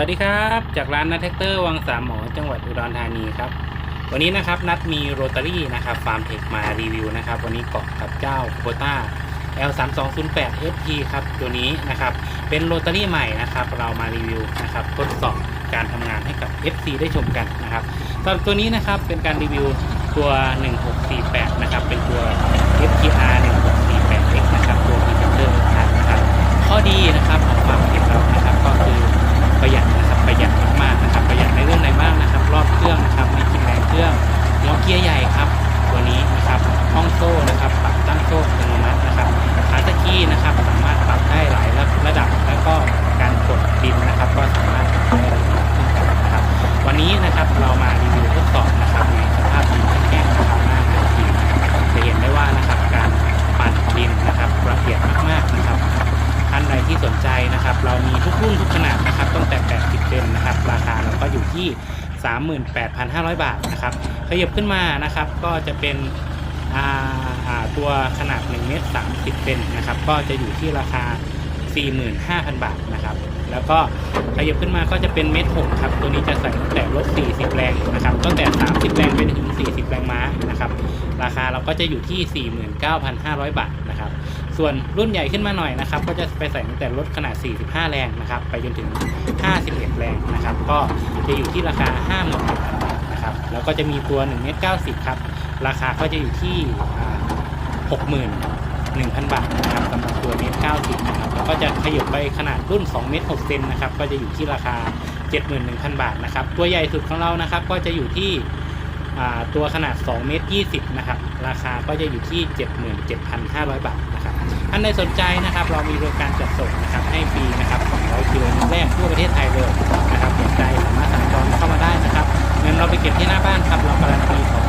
วัสดีครับ จากร้านนัทแท็กเตอร์วังสามหมอจังหวัดอุดรธานีครับ วันนี้นะครับนัดมีโรตารี่นะครับฟาร์มเทคมารีวิวนะครับ วันนี้เกาะกับเจ้าโคต้า L 3 2 0 8 FT ครับตัวนี้นะครับ เป็นโรตารี่ใหม่นะครับ เรามารีวิวนะครับทดสอบการทำงานให้กับ FC ได้ชมกันนะครับสำหรับตัวนี้นะครับเป็นการรีวิวตัว 1648 นะครับ เป็นตัว FTR ขาตะกี้นะครับ สามารถปรับได้หลายระดับ แล้วก็การกดดินนะครับ ก็สามารถปรับได้หลายระดับเช่นกันนะครับ วันนี้นะครับเรามารีวิวทดสอบนะครับในสภาพดินแห้งๆนะครับหน้างานจริงนะครับจะเห็นได้ว่านะครับการปั่นดินนะครับละเอียดมากๆนะครับท่านใดที่สนใจนะครับ เรามีทุกรุ่นทุกขนาดนะครับตั้งแต่ 80เซนนะครับ ราคาเราก็อยู่ที่ 38,500 บาทนะครับขยับขึ้นมานะครับก็จะเป็น ตัวขนาด1เมตร30เซนนะครับก็จะอยู่ที่ราคา 45,000 บาทนะครับ แล้วก็ขยับขึ้นมาก็จะเป็นเมตร6ครับ ตัวนี้จะใส่ตั้งแต่รถ 40 แรงนะครับตั้งแต่ 30 แรงไปถึง 40 แรงม้านะครับ ราคาเราก็จะอยู่ที่ 49,500 บาทนะครับ ส่วนรุ่นใหญ่ขึ้นมาหน่อยนะครับ ก็จะไปใส่ตั้งแต่รถขนาด 45 แรงนะครับ ไปจนถึง 51 แรงนะครับ ก็จะอยู่ที่ราคา51,000บาทนะครับ แล้วก็จะมีตัว1เมตร90 ครับ ราคาก็จะอยู่ที่อ่า61,000 บาทนะครับสำหรับตัวเมตร90 นะครับ แล้วก็จะขยับไปขนาดรุ่น2เมตร6เซนนะครับ ก็จะอยู่ที่ราคา 71,000 บาทนะครับ ตัวใหญ่สุดของเรานะครับ ก็จะอยู่ที่ตัวขนาด2เมตร20 นะครับ ราคาก็จะอยู่ที่ 77,500 บาทนะครับท่านใดสนใจนะครับ เรามีบริการจัดส่งนะครับ ให้ฟรีนะครับ200กิโลเมตรแรกทั่วประเทศไทยเลยนะครับสนใจสามารถสั่งจองเข้ามาได้นะครับ เงินเราไปเก็บที่หน้าบ้านครับ เราการันตีของ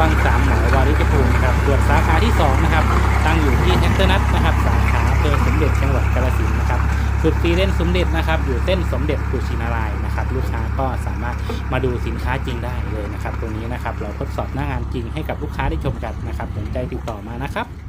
วังสามหมอวาริจภูมิครับส่วนสาขาที่สองนะครับตั้งอยู่ที่แท็กเตอร์นัทนะครับสาขาอำเภอสมเด็จจังหวัดกาฬสินธุ์นะครับสุดซีเล่นสมเด็จนะครับอยู่เส้นสมเด็จกุชินารายนะครับลูกค้าก็สามารถมาดูสินค้าจริงได้เลยนะครับตรงนี้นะครับเราทดสอบหน้างานจริงให้กับลูกค้าได้ชมกันนะครับสนใจติดต่อมานะครับ